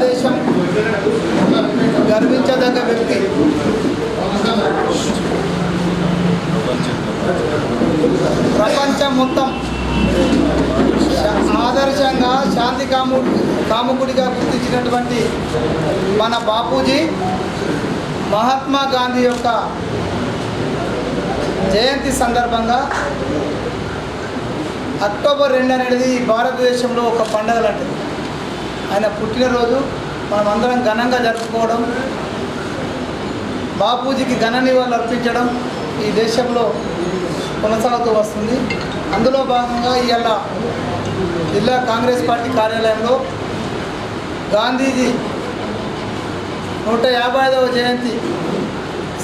భారతదేశం గర్వించదగ్గ వ్యక్తి. ప్రపంచం మొత్తం ఆదర్శంగా శాంతి కాము కాముకుడిగా గుర్తించినటువంటి మన బాపూజీ మహాత్మా గాంధీ యొక్క జయంతి సందర్భంగా అక్టోబర్ రెండు అనేది భారతదేశంలో ఒక పండుగ లాంటిది ఆయన పుట్టినరోజు మనం అందరం ఘనంగా జరుపుకోవడం బాపూజీకి ఘన నివాళులు అర్పించడం ఈ దేశంలో కొనసాగుతూ వస్తుంది. అందులో భాగంగా ఇవాళ జిల్లా కాంగ్రెస్ పార్టీ కార్యాలయంలో గాంధీజీ నూట యాభై ఐదవ జయంతి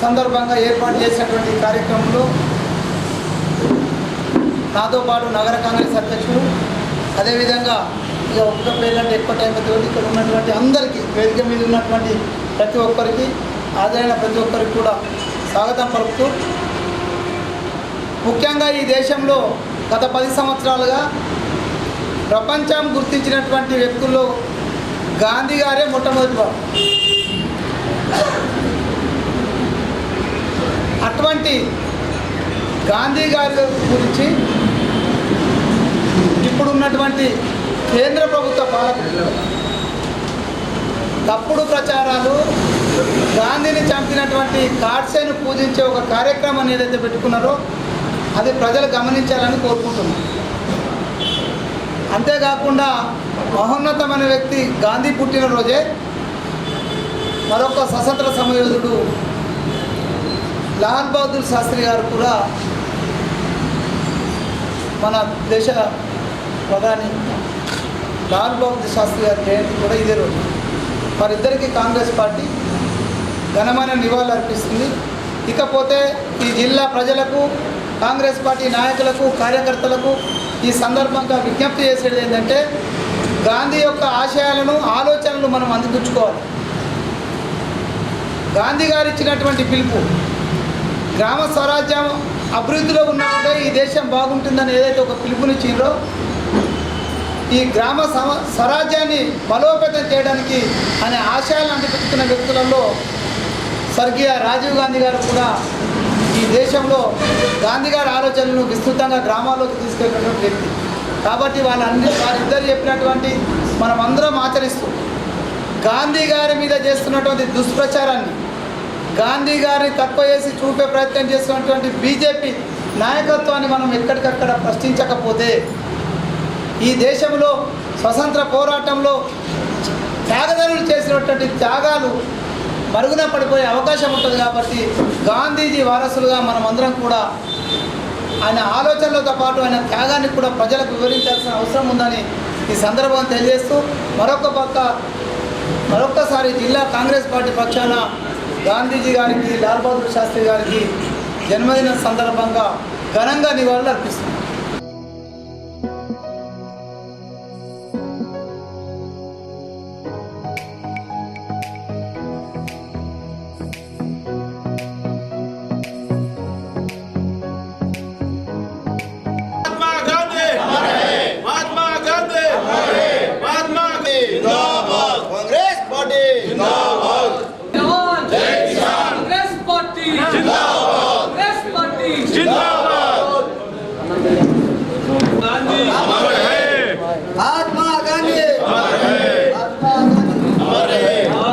సందర్భంగా ఏర్పాటు చేసినటువంటి కార్యక్రమంలో నాతో పాటు నగర కాంగ్రెస్ అధ్యక్షుడు అదేవిధంగా ఇక ఒక్క పేర్లంటే ఎక్కువ టైం అవుతుంది ఇక్కడ ఉన్నటువంటి అందరికీ వేదిక మీద ఉన్నటువంటి ప్రతి ఒక్కరికి హాజరైన ప్రతి ఒక్కరికి కూడా స్వాగతం పలుకుతూ ముఖ్యంగా ఈ దేశంలో గత పది సంవత్సరాలుగా ప్రపంచం గుర్తించినటువంటి వ్యక్తుల్లో గాంధీ గారే మొట్టమొదటి వారు అటువంటి గాంధీ గారి గురించి ఇప్పుడున్నటువంటి కేంద్ర ప్రభుత్వ పాలకులు తప్పుడు ప్రచారాలు గాంధీని చంపినటువంటి కాడ్సేను పూజించే ఒక కార్యక్రమం ఏదైతే పెట్టుకున్నారో అది ప్రజలు గమనించాలని కోరుకుంటున్నాం. అంతేకాకుండా మహోన్నతమైన వ్యక్తి గాంధీ పుట్టినరోజే మరొక సశస్త్ర సమయోధుడు లాల్ బహదూర్ శాస్త్రి గారు కూడా మన దేశ ప్రధాని లాల్ బహదూర్ శాస్త్రి గారి జయంతి కూడా ఇదే రోజు. వారిద్దరికీ కాంగ్రెస్ పార్టీ ఘనమైన నివాళులు అర్పిస్తుంది. ఇకపోతే ఈ జిల్లా ప్రజలకు కాంగ్రెస్ పార్టీ నాయకులకు కార్యకర్తలకు ఈ సందర్భంగా విజ్ఞప్తి చేసేది ఏంటంటే గాంధీ యొక్క ఆశయాలను ఆలోచనలు మనం అందిపుచ్చుకోవాలి. గాంధీ గారు ఇచ్చినటువంటి పిలుపు గ్రామ స్వరాజ్యం అభివృద్ధిలో ఉన్నప్పుడే ఈ దేశం బాగుంటుందని ఏదైతే ఒక పిలుపునిచ్చిందో ఈ గ్రామ సమ స్వరాజ్యాన్ని బలోపేతం చేయడానికి అనే ఆశయాలను అనిపిస్తున్న వ్యక్తులలో స్వర్గీయ రాజీవ్ గాంధీ గారు కూడా ఈ దేశంలో గాంధీ గారి ఆలోచనలను విస్తృతంగా గ్రామాల్లోకి తీసుకెళ్ళినటువంటి వ్యక్తి. కాబట్టి వాళ్ళన్ని వారిద్దరు చెప్పినటువంటి మనం అందరం ఆచరిస్తూ గాంధీ గారి మీద చేస్తున్నటువంటి దుష్ప్రచారాన్ని గాంధీ గారిని తక్కువ చేసి చూపే ప్రయత్నం చేస్తున్నటువంటి బీజేపీ నాయకత్వాన్ని మనం ఎక్కడికక్కడ ప్రశ్నించకపోతే ఈ దేశంలో స్వతంత్ర పోరాటంలో త్యాగదారులు చేసినటువంటి త్యాగాలు మరుగున పడిపోయే అవకాశం ఉంటుంది కాబట్టి గాంధీజీ వారసులుగా మనమందరం కూడా ఆయన ఆలోచనలతో పాటు ఆయన త్యాగాన్ని కూడా ప్రజలకు వివరించాల్సిన అవసరం ఉందని ఈ సందర్భంగా తెలియజేస్తూ మరొక పక్క మరొక్కసారి జిల్లా కాంగ్రెస్ పార్టీ పక్షాన గాంధీజీ గారికి లాల్ బహదూర్ శాస్త్రి గారికి జన్మదిన సందర్భంగా ఘనంగా నివాళులు అర్పిస్తున్నాం.